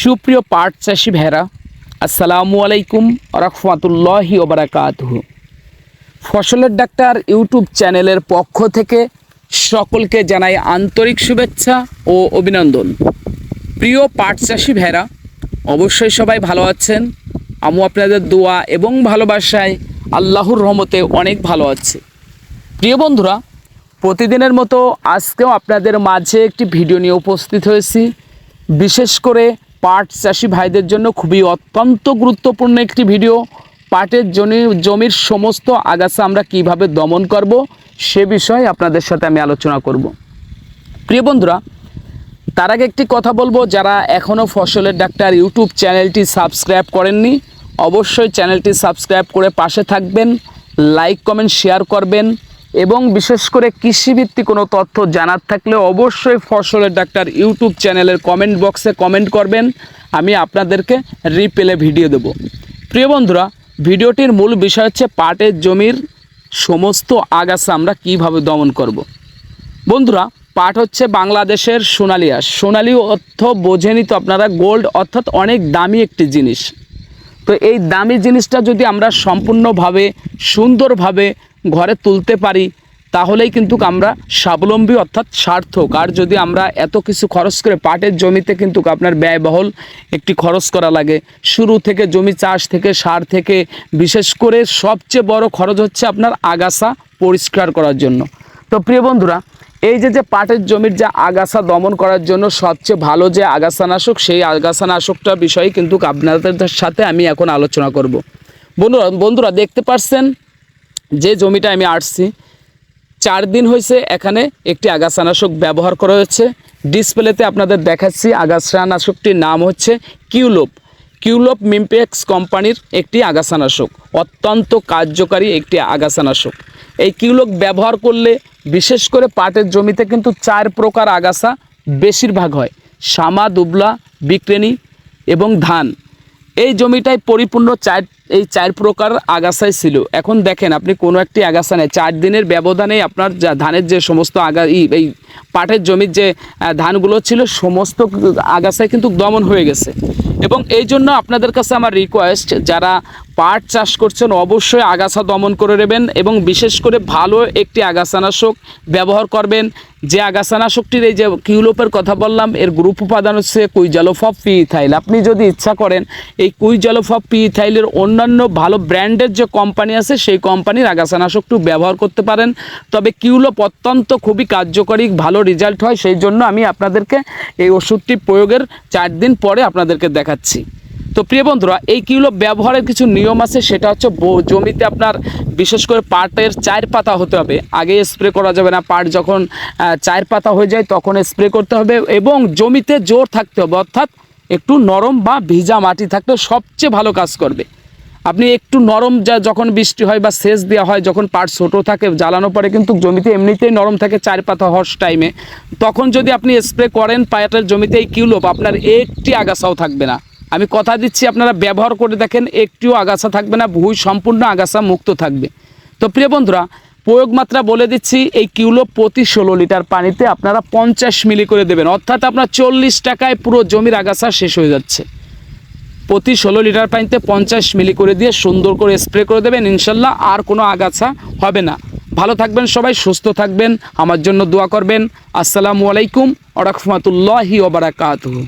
সুপ্রিয় পাট চাষি ভেড়া আসসালামু আলাইকুম রহমতুল্লাহি ওবরাকাতহু ফসলের ডাক্তার ইউটিউব চ্যানেলের পক্ষ থেকে সকলকে জানাই আন্তরিক শুভেচ্ছা ও অভিনন্দন। প্রিয় পাট চাষি ভেড়া অবশ্যই সবাই ভালো আছেন। আমু আপনাদের দোয়া এবং ভালোবাসায় আল্লাহর রহমতে অনেক ভালো আছে। প্রিয় বন্ধুরা, প্রতিদিনের মতো আজকেও আপনাদের মাঝে একটি ভিডিও নিয়ে উপস্থিত হয়েছি। বিশেষ করে পাট চাষি ভাইদের জন্য খুবই অত্যন্ত গুরুত্বপূর্ণ একটি ভিডিও। পাটের জমি, জমির সমস্ত আগাছা আমরা কীভাবে দমন করব, সে বিষয়ে আপনাদের সাথে আমি আলোচনা করব। প্রিয় বন্ধুরা, তার আগে একটি কথা বলব, যারা এখনও ফসলের ডাক্তার ইউটিউব চ্যানেলটি সাবস্ক্রাইব করেননি, অবশ্যই চ্যানেলটি সাবস্ক্রাইব করে পাশে থাকবেন, লাইক, কমেন্ট, শেয়ার করবেন। এবং বিশেষ করে কৃষিভিত্তিক কোনো তথ্য জানার থাকলে অবশ্যই ফসলের ডাক্তার ইউটিউব চ্যানেলের কমেন্ট বক্সে কমেন্ট করবেন, আমি আপনাদেরকে রিপেলে ভিডিও দেব। প্রিয় বন্ধুরা, ভিডিওটির মূল বিষয় হচ্ছে পাটের জমির সমস্ত আগাছা আমরা কীভাবে দমন করব। বন্ধুরা, পাট হচ্ছে বাংলাদেশের সোনালি আঁশ। সোনালি অর্থ বোঝেনি তো আপনারা, গোল্ড অর্থাৎ অনেক দামি একটি জিনিস। তো এই দামি জিনিসটা যদি আমরা সম্পূর্ণভাবে, সুন্দরভাবে ঘরে তুলতে পারি, তাহলেই কিন্তু আমরা স্বাবলম্বী অর্থাৎ সার্থক। আর যদি আমরা এত কিছু খরচ করে পাটের জমিতে কিন্তু আপনার ব্যয়বহুল একটি খরচ করা লাগে। শুরু থেকে জমি চাষ থেকে সার থেকে, বিশেষ করে সবচেয়ে বড় খরচ হচ্ছে আপনার আগাছা পরিষ্কার করার জন্য। তো প্রিয় বন্ধুরা, এই যে যে পাটের জমির যে আগাছা দমন করার জন্য সবচেয়ে ভালো যে আগাছানাশক, সেই আগাছানাশকটা বিষয়ে কিন্তু আপনাদের সাথে আমি এখন আলোচনা করব। বন্ধুরা বন্ধুরা, দেখতে পাচ্ছেন যে জমিটা আমি আসছি চার দিন হয়েছে এখানে একটি আগাছানাশক ব্যবহার করা হয়েছে। ডিসপ্লেতে আপনাদের দেখাচ্ছি আগাছানাশকটির নাম হচ্ছে কিউলোপ। কিউলোপ মিমপেক্স কোম্পানির একটি আগাছানাশক, অত্যন্ত কার্যকারী একটি আগাছানাশক। এই কিউলোপ ব্যবহার করলে বিশেষ করে পাটের জমিতে কিন্তু চার প্রকার আগাছা বেশিরভাগ হয়। সামা দুবলা বিক্রেনি এবং ধান। এই জমিটায় পরিপূর্ণ চার, এই চার প্রকার আগাছাই ছিল। এখন দেখেন, আপনি কোনো একটি আগাছা নেই। চার দিনের ব্যবধানে আপনার যা ধানের যে সমস্ত আগা এই পাটের জমির যে ধানগুলো ছিল, সমস্ত আগাছায় কিন্তু দমন হয়ে গেছে। এবং এই জন্য আপনাদের কাছে আমার রিকোয়েস্ট যারা পাট চাষ করছেন, অবশ্যই আগাছা দমন করে নেবেন এবং বিশেষ করে ভালো একটি আগাছানাশক ব্যবহার করবেন। যে আগাছানাশকটির এই যে কিউলোপের কথা বললাম, এর গ্রুপ উপাদান হচ্ছে কুইজালোফপ পিইথাইল। আপনি যদি ইচ্ছা করেন, এই কুইজালোফপ পিইথাইলের অন্যান্য ভালো ব্র্যান্ডের যে কোম্পানি আছে, সেই কোম্পানির আগাছানাশকটু ব্যবহার করতে পারেন। তবে কিউলোপ অত্যন্ত খুবই কার্যকরী, ভালো রেজাল্ট হয়, সেই জন্য আমি আপনাদেরকে এই ওষুধটি প্রয়োগের চার দিন পরে আপনাদেরকে দেখাচ্ছি। তো প্রিয় বন্ধুরা, এই কিউলো ব্যবহারের কিছু নিয়ম আছে, সেটা হচ্ছে জমিতে আপনার বিশেষ করে পাটের চায়ের পাতা হতে হবে। আগে স্প্রে করা যাবে না, পাট যখন চায়ের পাতা হয়ে যায় তখন স্প্রে করতে হবে এবং জমিতে জোর থাকতে হবে, অর্থাৎ একটু নরম বা ভিজা মাটি থাকলে সবচেয়ে ভালো কাজ করবে। আপনি একটু নরম যা যখন বৃষ্টি হয় বা সেচ দেওয়া হয়, যখন পাট ছোটো থাকে, জ্বালানো পরে কিন্তু জমিতে এমনিতেই নরম থাকে চার পাতা হর্স টাইমে তখন যদি আপনি স্প্রে করেন পায়াটের জমিতে এই কিউলোপ আপনার একটি আগাছাও থাকবে না। আমি কথা দিচ্ছি, আপনারা ব্যবহার করে দেখেন, একটিও আগাছা থাকবে না, ভুঁই সম্পূর্ণ আগাছা মুক্ত থাকবে। তো প্রিয় বন্ধুরা, প্রয়োগ মাত্রা বলে দিচ্ছি, এই কিউলো প্রতি ষোলো লিটার পানিতে আপনারা পঞ্চাশ মিলি করে দেবেন। অর্থাৎ আপনার চল্লিশ টাকায় পুরো জমির আগাছা শেষ হয়ে যাচ্ছে। প্রতি ষোলো লিটার পানিতে পঞ্চাশ মিলি করে দিয়ে সুন্দর করে স্প্রে করে দেবেন, ইনশাল্লাহ আর কোনো আগাছা হবে না। ভালো থাকবেন সবাই, সুস্থ থাকবেন, আমার জন্য দোয়া করবেন। আসসালামু আলাইকুম আরহামতুল্লাহি ওবরাকাতহু